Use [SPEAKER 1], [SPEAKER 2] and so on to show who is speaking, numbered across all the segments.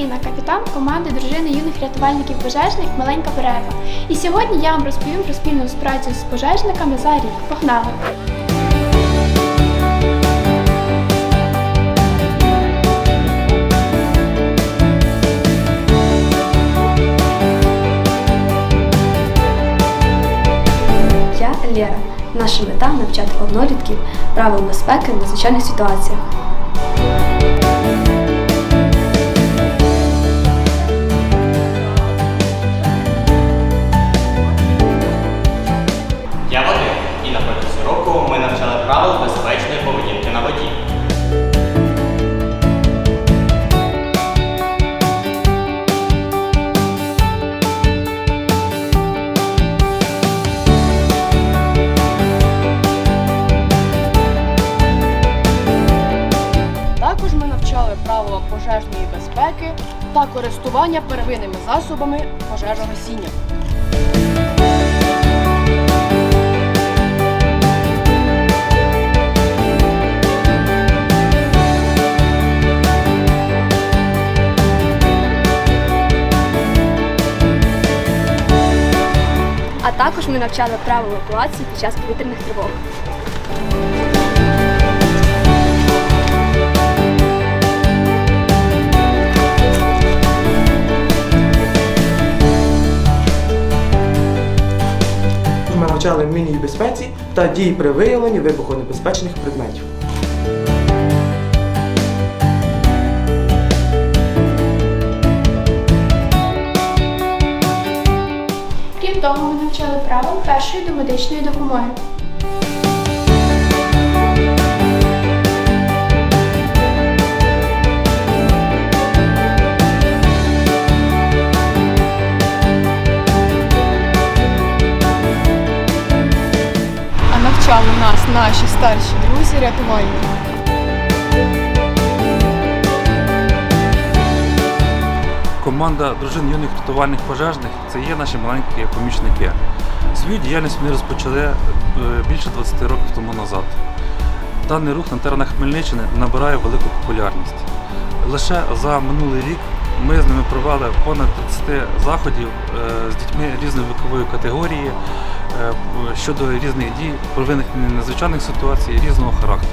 [SPEAKER 1] Аліна, капітан команди дружини юних рятувальників пожежних Маленька Берева. І сьогодні я вам розповім про спільну співпрацю з пожежниками за рік. Погнали!
[SPEAKER 2] Я Лера. Наша мета навчати однолітків правил безпеки в надзвичайних ситуаціях.
[SPEAKER 3] Правила пожежної безпеки та користування первинними засобами пожежогасіння.
[SPEAKER 2] А також ми навчали правил евакуації під час повітряних тривог.
[SPEAKER 4] Навчали мінній безпеці та дії при виявленні вибухонебезпечних предметів.
[SPEAKER 1] Крім того, ми навчали правил першої домедичної допомоги.
[SPEAKER 3] Навчали нас наші старші друзі рятувальники.
[SPEAKER 5] Команда дружин юних рятувальних пожежних це є наші маленькі помічники. Свою діяльність вони розпочали е, більше 20 років тому назад. Даний рух на теренах Хмельниччини набирає велику популярність. Лише за минулий рік ми з ними провели понад 30 заходів е, з дітьми різної вікової категорії е, щодо різних дій, провинних надзвичайних ситуацій різного характеру.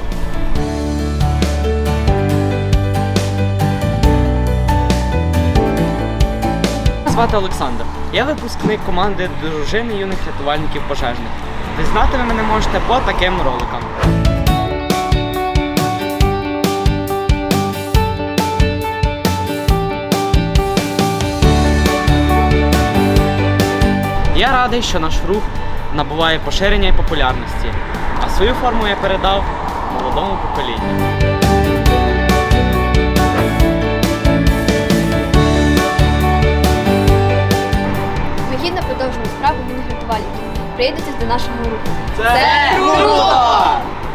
[SPEAKER 6] Звати Олександр. Я випускник команди дружини юних рятувальників пожежних. Пізнати ви мене можете по таким роликам. Я радий, що наш рух набуває поширення і популярності, а свою форму я передав молодому поколінню.
[SPEAKER 2] Гідно продовжуємо справу юних рятувальників. Приєднуйтесь до нашого руху.
[SPEAKER 6] Це круто!